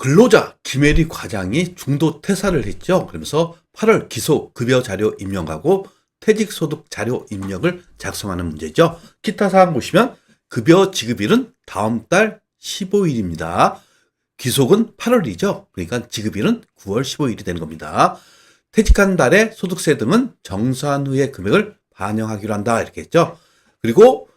근로자 김혜리 과장이 중도 퇴사를 했죠. 그러면서 8월 기소 급여 자료 입력하고 퇴직 소득 자료 입력을 작성하는 문제죠. 기타 사항 보시면 급여 지급일은 다음 달 15일입니다. 기속은 8월이죠. 그러니까 지급일은 9월 15일이 되는 겁니다. 퇴직한 달에 소득세 등은 정산 후의 금액을 반영하기로 한다 이렇게 했죠. 그리고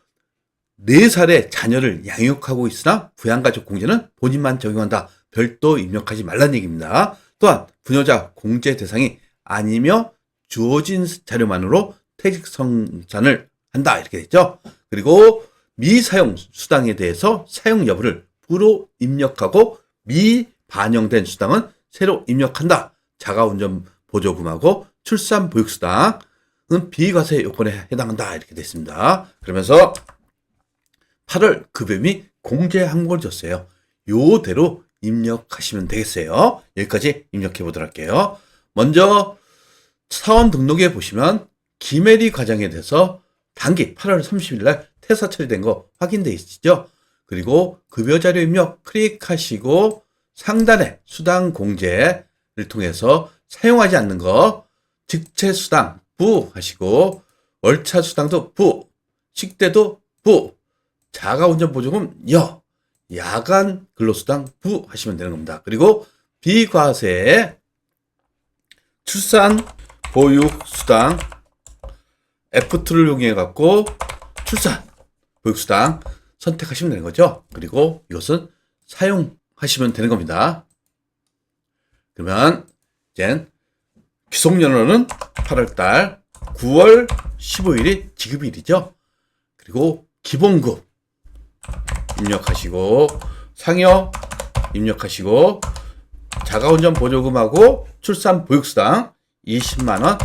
4살의 자녀를 양육하고 있으나 부양가족 공제는 본인만 적용한다. 별도 입력하지 말란 얘기입니다. 또한 부녀자 공제 대상이 아니며 주어진 자료만으로 퇴직 성산을 한다 이렇게 됐죠. 그리고 미사용 수당에 대해서 사용 여부를 부로 입력하고 미반영된 수당은 새로 입력한다. 자가운전 보조금하고 출산 보육수당은 비과세 요건에 해당한다 이렇게 됐습니다. 그러면서 8월 급여 및 공제 항목을 줬어요. 요대로 입력하시면 되겠어요. 여기까지 입력해 보도록 할게요. 먼저 사원 등록에 보시면 김혜리 과장에 대해서 단기 8월 30일 날 퇴사 처리된 거 확인돼 있으시죠? 그리고 급여 자료 입력 클릭하시고 상단에 수당 공제를 통해서 사용하지 않는 거 직체 수당 부 하시고 월차 수당도 부, 식대도 부, 자가 운전 보조금 여, 야간 근로수당 부 하시면 되는 겁니다. 그리고 비과세 출산 보육수당 F2를 이용해 갖고 출산 보육수당 선택하시면 되는 거죠. 그리고 이것은 사용하시면 되는 겁니다. 그러면 이제 기속연료는 8월달 9월 15일이 지급일이죠. 그리고 기본급 입력하시고 상여 입력하시고 자가운전 보조금하고 출산 보육수당 20만 원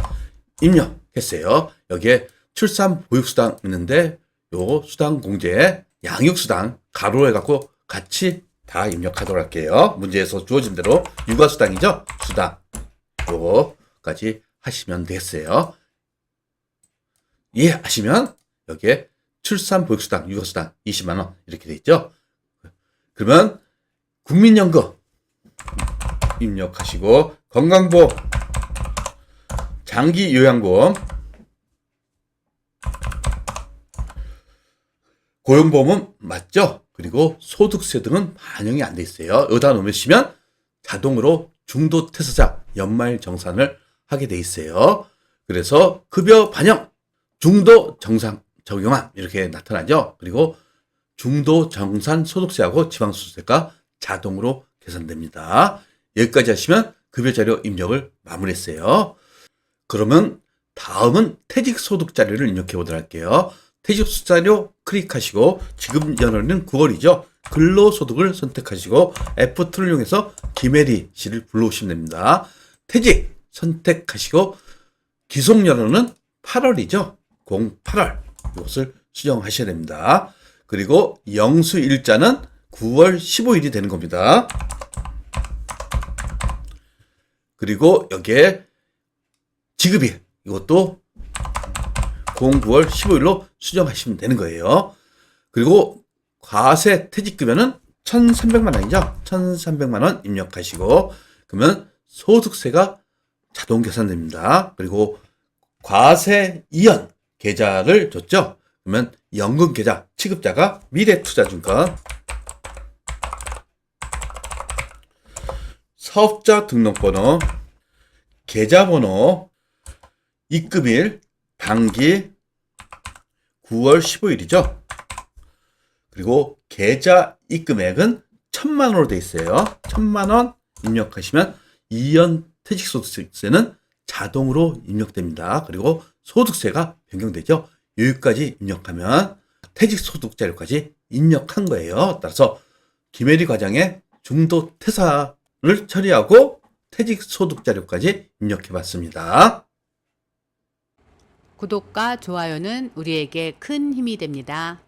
입력했어요. 여기에 출산 보육수당 있는데 요 수당 공제 양육수당 가로 해갖고 같이 다 입력하도록 할게요. 문제에서 주어진 대로 육아수당이죠. 수당 요거까지 하시면 되겠어요. 이해하시면 여기에 출산 보육수당, 육아수당 20만 원 이렇게 돼 있죠. 그러면 국민연금 입력하시고 건강보험, 장기 요양보험, 고용보험은 맞죠? 그리고 소득세 등은 반영이 안 돼 있어요. 여기다 놓으시면 자동으로 중도 퇴사자 연말 정산을 하게 돼 있어요. 그래서 급여 반영, 중도 정상 적용함 이렇게 나타나죠. 그리고 중도 정산 소득세하고 지방소득세가 자동으로 계산됩니다. 여기까지 하시면 급여 자료 입력을 마무리했어요. 그러면 다음은 퇴직 소득 자료를 입력해 보도록 할게요. 퇴직 소득 자료 클릭하시고 지금 연월은 9월이죠. 근로소득을 선택하시고 F2를 이용해서 김혜리 씨를 불러오시면 됩니다. 퇴직 선택하시고 기속 연월은 8월이죠. 08월 이것을 수정하셔야 됩니다. 그리고 영수 일자는 9월 15일이 되는 겁니다. 그리고 여기에 지급일 이것도 09월 15일로 수정하시면 되는 거예요. 그리고 과세 퇴직급여는 1,300만 원이죠. 1,300만 원 입력하시고 그러면 소득세가 자동 계산됩니다. 그리고 과세 이연 계좌를 줬죠. 그러면 연금 계좌 취급자가 미래 투자 증권 사업자 등록번호 계좌번호 입금일 단기 9월 15일이죠. 그리고 계좌 입금액은 천만 원으로 되어 있어요. 천만 원 입력하시면 2년 퇴직소득세는 자동으로 입력됩니다. 그리고 소득세가 변경되죠. 여기까지 입력하면 퇴직소득 자료까지 입력한 거예요. 따라서 김혜리 과장의 중도 퇴사를 처리하고 퇴직소득 자료까지 입력해 봤습니다. 구독과 좋아요는 우리에게 큰 힘이 됩니다.